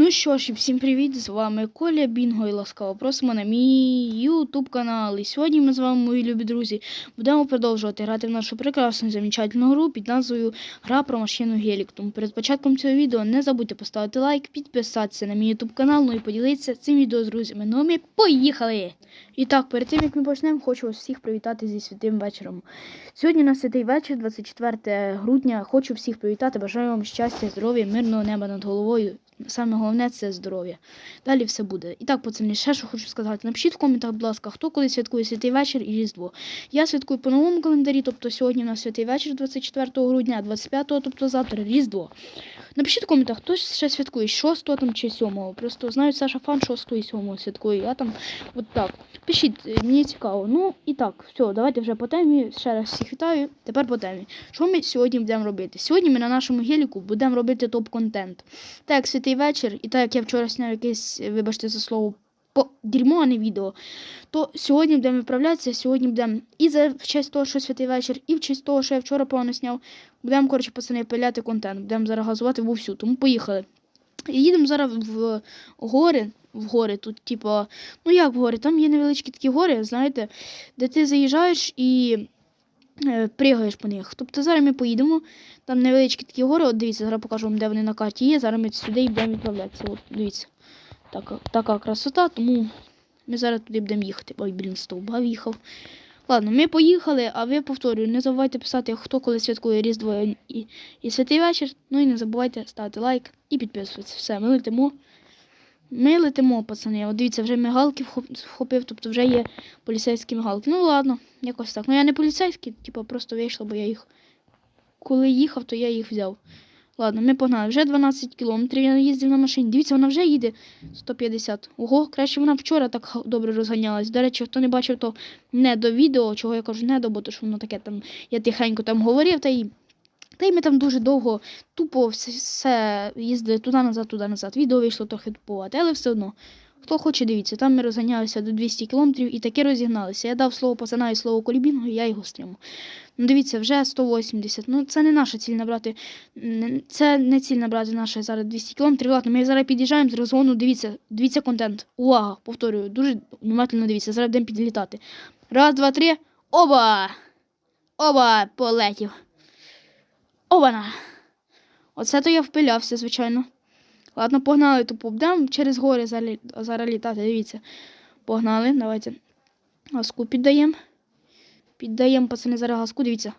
Ну що ж, і всім привіт! З вами Коля Бінго і ласкаво просимо на мій YouTube канал. І сьогодні ми з вами, мої любі друзі, будемо продовжувати грати в нашу прекрасну замечательну гру під назвою Гра про машину Гелік. Тому перед початком цього відео не забудьте поставити лайк, підписатися на мій YouTube канал, ну і поділитися цим відео з друзями. Ну ми поїхали! І так, перед тим як ми почнемо, хочу вас всіх привітати зі святим вечором. Сьогодні на святий вечір, 24 грудня. Хочу всіх привітати. Бажаю вам щастя, здоров'я, мирного неба над головою. Саме головне це здоров'я. Далі все буде. І так, пацани, ще що хочу сказати. Напишіть в коментах, будь ласка, хто коли святкує святий вечір і Різдво. Я святкую по новому календарі, тобто сьогодні у нас святий вечір 24 грудня, а 25-го, тобто завтра Різдво. Напишіть в коментах, хто ще святкує 6 там чи 7. Просто знаю, Саша фан 6 і 7 святкує. Я там от так. Пишіть, е, мені цікаво. Ну і так, все, давайте вже по темі. Ще раз всіх вітаю. Тепер по темі. Що ми сьогодні будемо робити? Сьогодні ми на нашому геліку будемо робити топ-контент. Так як святий вечір, і так як я вчора сняв якесь, вибачте за слово, по дерьмо, а не відео, то сьогодні будемо відправлятися, сьогодні будемо і за в честь того, що святий вечір, і в честь того, що я вчора погано сняв, будемо, коротше, пацани, пиляти контент, будемо зараз газувати вовсю, тому поїхали. І їдемо зараз в гори, в гори, тут, типу, ну як в гори, там є невеличкі такі гори, знаєте, де ти заїжджаєш і пригаєш по них. Тобто зараз ми поїдемо, там невеличкі такі гори, от дивіться, зараз покажу вам, де вони на карті є, зараз ми сюди і будемо відправлятися. От, дивіться, така, така красота, тому ми зараз туди будемо їхати. Ой, блін, стовба в'їхав. Ладно, ми поїхали, а ви повторюю, не забувайте писати, хто коли святкує Різдво і, і святий вечір. Ну і не забувайте ставити лайк і підписуватися. Все, ми летимо. Ми летимо, пацани. От дивіться, вже мигалки вхопив, тобто вже є поліцейські мигалки. Ну ладно, якось так. Ну я не поліцейський, типу просто вийшло, бо я їх. Коли їхав, то я їх взяв. Ладно, ми погнали. Вже 12 кілометрів я їздив на машині. Дивіться, вона вже їде 150. Ого, краще вона вчора так добре розганялась. До речі, хто не бачив, то не до відео, чого я кажу, не до, бо то що воно таке там. Я тихенько там говорив, та й. Та й ми там дуже довго тупо все, все їздили туди назад, туди назад. Відео вийшло трохи туповате, але все одно. Хто хоче, дивіться, там ми розганялися до 200 кілометрів і таки розігналися. Я дав слово пацана і слово колібінгу, і я його стримав. Ну, дивіться, вже 180. Ну, це не наша ціль набрати. Це не ціль набрати наша зараз 200 кілометрів. Ладно, ми зараз під'їжджаємо з розгону. Дивіться, дивіться контент. Увага! Повторюю, дуже внимательно дивіться. Зараз будемо підлітати. Раз, два, три. Оба! Оба! Полетів. Обана! Оце то я впилявся, звичайно. Ладно, погнали, то будемо через гори зараз літати. Дивіться. Погнали, давайте. Газку піддаємо. Піддаємо, пацани, зараз газку, дивіться.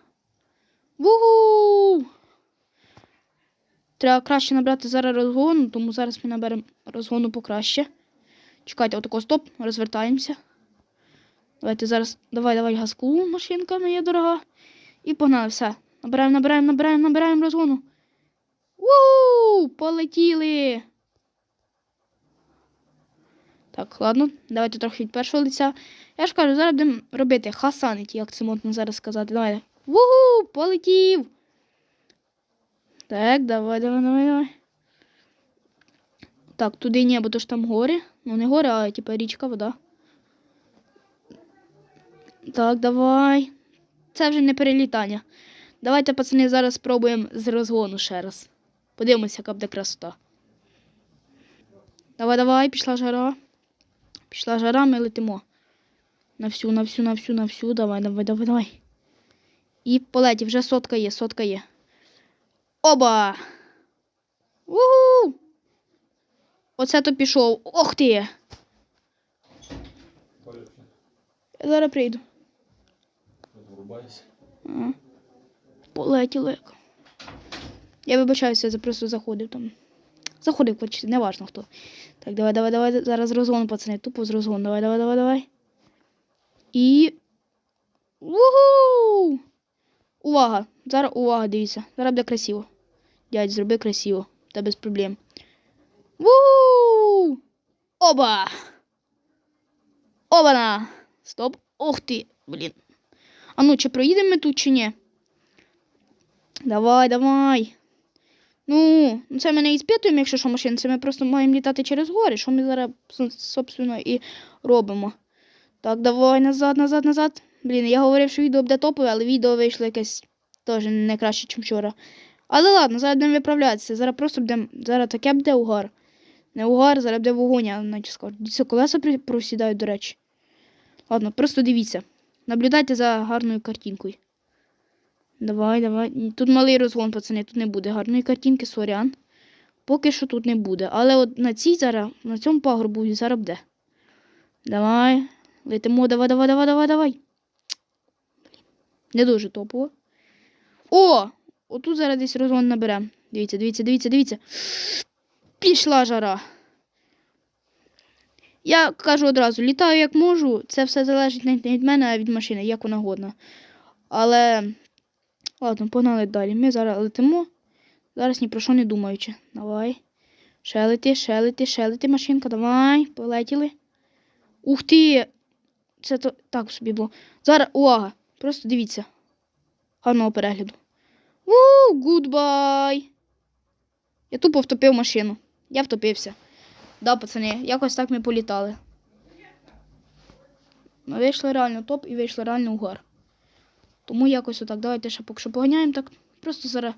Вугу! Треба краще набрати зараз розгону, тому зараз ми наберемо розгону покраще. Чекайте, отако, стоп, розвертаємося. Давайте зараз. Давай, давай газку, машинка моя дорога. І погнали, все. Набираємо, набираємо, набираємо, набираємо розгону. Вуу! Полетіли! Так, ладно, давайте трохи від першого лиця. Я ж кажу, зараз будемо робити хасанить, як це можна зараз сказати. Давай. Вугу! Полетів! Так, давай, давай, давай, давай. Так, туди ні, то ж там гори. Ну, не гори, а типа річка, вода. Так, давай. Це вже не перелітання. Давайте, пацани, зараз спробуємо з розгону ще раз. Подивимося, яка буде красота. Давай, давай, пішла жара. Пішла жара, ми летимо. На всю, на всю, на всю, на всю. Давай, давай, давай, давай. І полетів, вже сотка є, сотка є. Оба! Угу! Оце то пішов. Ох ти! Я зараз прийду. Врубайся. Ага. Полетіло як. Я вибачаюся, я просто заходив там. Заходив, коротше, неважно хто. Так, давай, давай, давай. Зараз розгон, пацани. Тупо з розгон. Давай, давай, давай, давай. І. Угу! Увага! Зараз увага, дивіться. Зараз буде красиво. Дядь, зроби красиво. Та без проблем. Ву! Оба! Обана! Стоп. Ух ти! Блін. А ну, чи проїдемо ми тут, чи ні? Давай, давай. Ну, це ми не іспитуємо, якщо що машин, це ми просто маємо літати через гори, що ми зараз, собственно, і робимо. Так, давай, назад, назад, назад. Блін, я говорив, що відео буде топове, але відео вийшло якесь теж не краще, ніж вчора. Але ладно, зараз будемо виправлятися. Зараз просто будемо. Зараз таке буде угар. Не угар, зараз буде вогонь, я наче скажу. Дивіться, колеса просідають, до речі. Ладно, просто дивіться. Наблюдайте за гарною картинкою. Давай, давай. Тут малий розгон, пацани, тут не буде гарної картинки, сорян. Поки що тут не буде. Але от на цій зараз, на цьому пагорбу зараз буде. Давай. Летимо, давай, давай, давай, давай, давай. Не дуже топово. О! Отут зараз десь розгон наберемо. Дивіться, дивіться, дивіться, дивіться. Пішла жара. Я кажу одразу, літаю як можу, це все залежить не від мене, а від машини, як вона годна. Але ладно, погнали далі. Ми зараз летимо. Зараз ні про що не думаючи. Давай. Шелити, шелити, шелити, машинка, давай, полетіли. Ух ти! Це то так собі було. Зараз увага! Просто дивіться. Гарного перегляду. Вуу, гудбай! Я тупо втопив машину. Я втопився. Да, пацани, якось так ми політали. Ми вийшли реально топ і вийшли реально угар. Тому якось отак. Давайте ще поки що поганяємо так. Просто зараз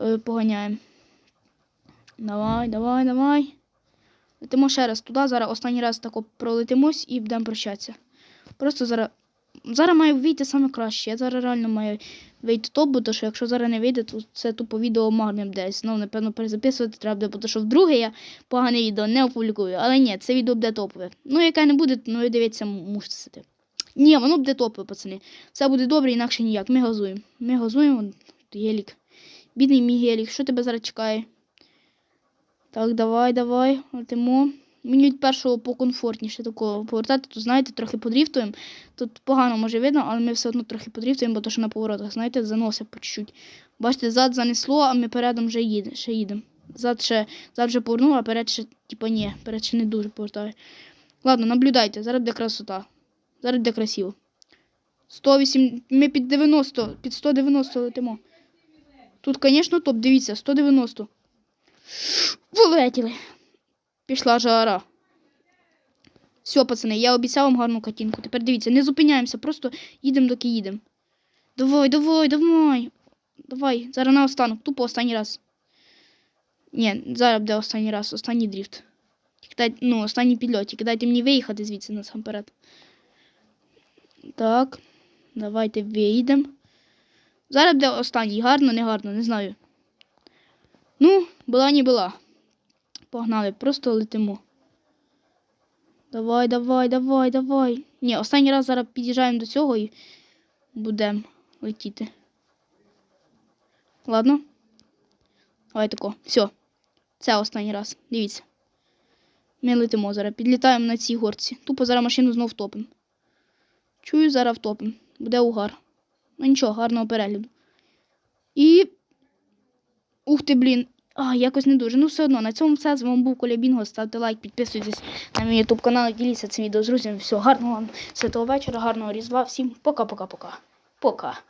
е, поганяємо. Давай, давай, давай. Летимо ще раз туди. Зараз останній раз тако пролетимось і будемо прощатися. Просто зараз. Зараз має вийти саме краще. Я зараз реально маю вийти топ, бо то, що якщо зараз не вийде, то це тупо відео марним десь. Знову, напевно, перезаписувати треба буде, бо що вдруге я погане відео не опублікую. Але ні, це відео буде топове. Ну, яке не буде, ну і дивіться, мусите. Ні, воно буде топове, пацани. Все буде добре, інакше ніяк. Ми газуємо. Ми газуємо, гелік. Бідний мій гелік, що тебе зараз чекає? Так, давай, давай, летимо. Мені від першого покомфортніше такого повертати. Тут, знаєте, трохи подріфтуємо. Тут погано може видно, але ми все одно трохи подріфтуємо, бо то, що на поворотах, знаєте, заносить по чуть-чуть. Бачите, зад занесло, а ми передом вже їде, ще їдемо. Зад ще зад вже повернув, а перед ще, типа, ні, перед ще не дуже повертає. Ладно, наблюдайте, зараз буде красота. Зараз буде красиво. 108, ми під 90, під 190 летимо. Тут, звісно, топ, дивіться, 190. Полетіли. Пішла жара. Все, пацани, я обіцяв вам гарну картинку. Тепер дивіться, не зупиняємося, просто їдемо, доки їдемо. Давай, давай, давай. Давай, зараз на останок, тупо останній раз. Ні, зараз буде останній раз, останній дріфт. Дай, ну, останній підльот. Тільки дайте мені виїхати звідси насамперед. Так, давайте виїдемо. Зараз буде останній. Гарно, не гарно, не знаю. Ну, була не була. Погнали, просто летимо. Давай, давай, давай, давай. Ні, останній раз зараз під'їжджаємо до цього і будемо летіти. Ладно. Давай тако. Все. Це останній раз. Дивіться. Ми летимо зараз. Підлітаємо на цій горці. Тупо зараз машину знов втопимо. Чую, зараз втопим. Буде угар. Ну нічого, гарного перегляду. І. Ух ти, блін. А, якось не дуже. Ну, все одно, на цьому все. З вами був Коля Бінго. Ставте лайк, підписуйтесь на мій ютуб канал, діліться цим відео з друзями. Все, гарного вам святого вечора, гарного різдва. Всім пока-пока-пока. Пока.